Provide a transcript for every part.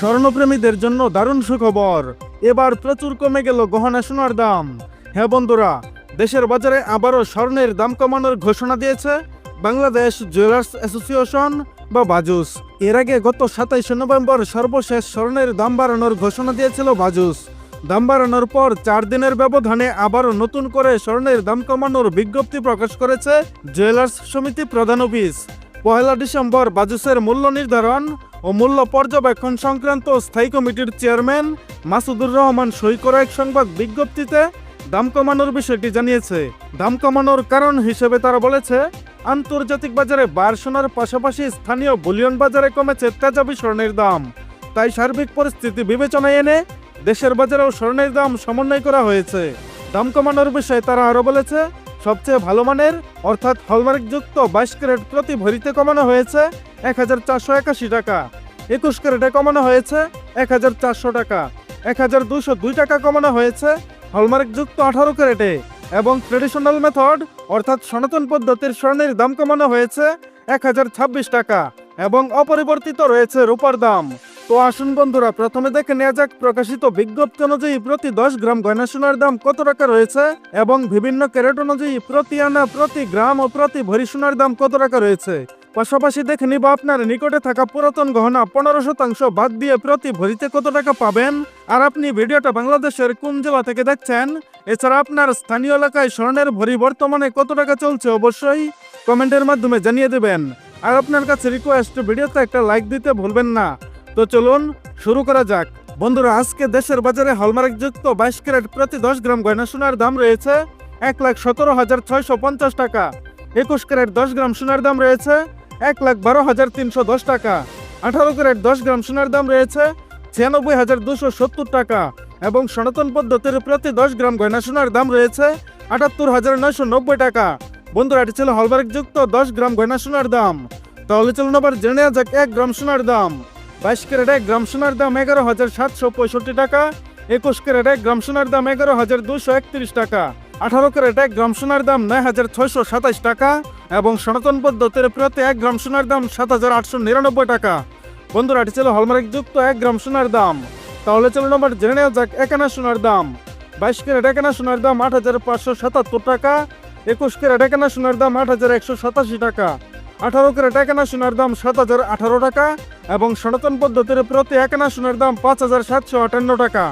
স্বর্ণপ্রেমীদের জন্য দারুণ সুখবর। এবার প্রচুর কমে গেল গহনা সোনার দাম। হ্যাঁ বন্ধুরা, দেশের বাজারে আবারও স্বর্ণের দাম কমানোর ঘোষণা দিয়েছে বাংলাদেশ জুয়েলার্স অ্যাসোসিয়েশন বা বাজুস। এর আগে গত সাতাইশে নভেম্বর সর্বশেষ স্বর্ণের দাম বাড়ানোর ঘোষণা দিয়েছিল বাজুস। দাম বাড়ানোর পর চার দিনের ব্যবধানে আবারও নতুন করে স্বর্ণের দাম কমানোর বিজ্ঞপ্তি প্রকাশ করেছে জুয়েলার্স সমিতি প্রধান অফিস। পয়লা ডিসেম্বর বাজুসের মূল্য নির্ধারণ ও মূল্য পর্যবেক্ষণ সংক্রান্ত স্থায়ী কমিটির চেয়ারম্যান মাসুদুর রহমান সই করা এক সংবাদ বিজ্ঞপ্তিতে দাম কমানোর বিষয়টি জানিয়েছে। দাম কমানোর কারণ হিসেবে তারা বলেছে, আন্তর্জাতিক বাজারে বার সোনার পাশাপাশি স্থানীয় বুলিয়ন বাজারে কমেছে তেজাবি স্বর্ণের দাম। তাই সার্বিক পরিস্থিতি বিবেচনায় এনে দেশের বাজারেও স্বর্ণের দাম সমন্বয় করা হয়েছে। দাম কমানোর বিষয়ে তারা আরও বলেছে সবচেয়ে ভালো মানের, অর্থাৎ হলমার্কযুক্ত বাইশ ক্যারেট প্রতি ভরিতে কমানো হয়েছে এক হাজার চারশো একাশি টাকা। একুশ ক্যারেটে কমানো হয়েছে এক হাজার চারশো টাকা। এক হাজার দুশো দুই টাকা কমানো হয়েছে হলমার্কযুক্ত আঠারো ক্যারেটে এবং ট্রেডিশনাল মেথড, অর্থাৎ সনাতন পদ্ধতির স্বর্ণের দাম কমানো হয়েছে এক হাজার ছাব্বিশ টাকা। এবং অপরিবর্তিত রয়েছে রূপার দাম। তো আসুন বন্ধুরা, প্রথমে দেখে নেওয়া যাক প্রকাশিত বিজ্ঞপ্তি অনুযায়ী প্রতি দশ গ্রাম গয়না সোনার দাম কত টাকা রয়েছে এবং বিভিন্ন ক্যারেট অনুযায়ী প্রতি আনা, প্রতি গ্রাম ও প্রতি ভরি সোনার দাম কত টাকা রয়েছে। পাশাপাশি দেখে নিব আপনার নিকটে থাকা পুরাতন গহনা পনেরো শতাংশ বাদ দিয়ে প্রতি ভরিতে কত টাকা পাবেন। আর আপনি ভিডিওটা বাংলাদেশের কোন জেলা থেকে দেখছেন এছাড়া আপনার স্থানীয় এলাকায় স্বর্ণের ভরি বর্তমানে কত টাকা চলছে অবশ্যই কমেন্টের মাধ্যমে জানিয়ে দেবেন। আর আপনার কাছে রিকোয়েস্ট ভিডিওতে একটা লাইক দিতে ভুলবেন না। তো চলুন শুরু করা যাক। বন্ধুরা, আজকে দেশের বাজারে হলমার্কযুক্ত বাইশ ক্যারেট প্রতি দশ গ্রাম গয়না সোনার দাম রয়েছে এক লাখ সতেরো হাজার ছয়শো পঞ্চাশ টাকা। একুশ ক্যারেট দশ গ্রাম সোনার দাম রয়েছে এক লাখ বারো হাজার তিনশো দশ টাকা। আঠারো ক্যারেট দশ গ্রাম সোনার দাম রয়েছে ছিয়ানব্বই হাজার দুশো সত্তর টাকা। এবং সনাতন পদ্ধতির প্রতি দশ গ্রাম গয়না সোনার দাম রয়েছে আটাত্তর হাজার নয়শো নব্বই টাকা। বন্ধুরা, এটি ছিল হলমার্কযুক্ত দশ গ্রাম গয়না সোনার দাম। তাহলে চলুন আবার জেনে নেওয়া যাক এক গ্রাম সোনার দাম। বাইশ ক্যারেট এক গ্রাম সোনার দাম এগারো হাজার সাতশো পঁয়ষট্টি টাকা। একুশ ক্যারেট এক গ্রাম সোনার দাম এগারো হাজার দুশো একত্রিশ টাকা। আঠারো ক্যারেট এক গ্রাম সোনার দাম নয় হাজার ছয়শো সাতাশ টাকা এবং সনাতন পদ্ধতির প্রতি এক গ্রাম সোনার দাম সাত হাজার আটশো নিরানব্বই টাকা। বন্ধুরা, এটি ছিল হলমার্ক যুক্ত এক গ্রাম সোনার দাম। তাহলে চলুন আবার জেনে নেওয়া যাক একানা সোনার দাম। বাইশ ক্যারেট একানা সোনার দাম আট হাজার পাঁচশো সাতাত্তর টাকা। একুশ ক্যারেট একানা সোনার দাম আট হাজার একশো সাতাশি টাকা। আঠারো ক্যারেট একানা সোনার দাম সাত হাজার আঠারো টাকা এবং সনাতন পদ্ধতির প্রতি একানা সোনার দাম পাঁচ হাজার সাতশো আটান্ন টাকা।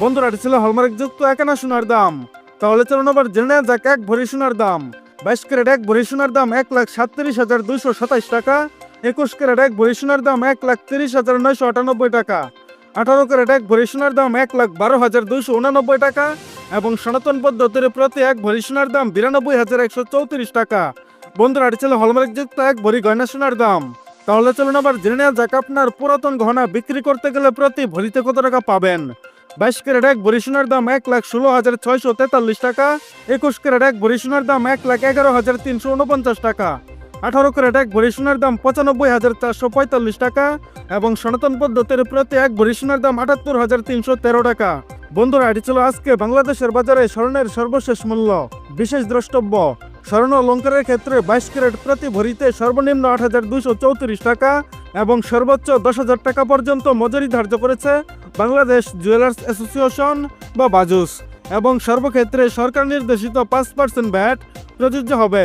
বন্ধুরা, এটি ছিল হলমার্ক যুক্ত একানা সোনার দাম। তাহলে চলুন আবার জেনে নেওয়া যাক, এক ভরি সোনার দাম। বাইশ ক্যারেট এক ভরি সোনার দাম এক লাখ সাতত্রিশ হাজার দুইশো সাতাইশ টাকা। একুশ ক্যারেট এক ভরি সোনার দাম এক লাখ তিরিশ হাজার নয়শো আটানব্বই টাকা। আঠারো ক্যারেট এক ভরি সোনার দাম এক লাখ বারো হাজার দুইশো উনানব্বই টাকা এবং সনাতন পদ্ধতির প্রতি এক ভরি সোনার দাম বিরানব্বই হাজার একশো চৌত্রিশ টাকা। বন্ধুরা এটি ছিল হলমার্কযুক্ত এক ভরি গয়না সোনার দাম। তাহলে চলুন আবার জেনে নেওয়া যাক আপনার পুরাতন গহনা বিক্রি করতে গেলে প্রতি ভরিতে কত টাকা পাবেন। বাইশ ক্যারেট এক ভরি সোনার দাম এক লাখ ষোলো হাজার ছয়শো তেতাল্লিশ টাকা, একুশ ক্যারেট এক ভরি সোনার দাম এক লাখ এগারো হাজার তিনশো উনপঞ্চাশ টাকা। আঠারো ক্যারেট, এক ভরি সোনার দাম পঁচানব্বই হাজার চারশো পঁয়তাল্লিশ টাকা এবং সনাতন পদ্ধতির প্রতি এক ভরি সোনার দাম আটাত্তর হাজার তিনশো তেরো টাকা। বন্ধুরা, এটি ছিল আজকে বাংলাদেশের বাজারে স্বর্ণের সর্বশেষ মূল্য, বিশেষ দ্রষ্টব্য। স্বর্ণ অলঙ্কারের ক্ষেত্রে বাইশ ক্যারেট প্রতি ভরিতে সর্বনিম্ন আট হাজার দুশো চৌত্রিশ টাকা এবং সর্বোচ্চ দশ হাজার টাকা পর্যন্ত মজুরি ধার্য করেছে বাংলাদেশ জুয়েলার্স অ্যাসোসিয়েশন বা বাজুস এবং সর্বক্ষেত্রে সরকার নির্দেশিত পাঁচ পার্সেন্ট ব্যাট প্রযোজ্য হবে।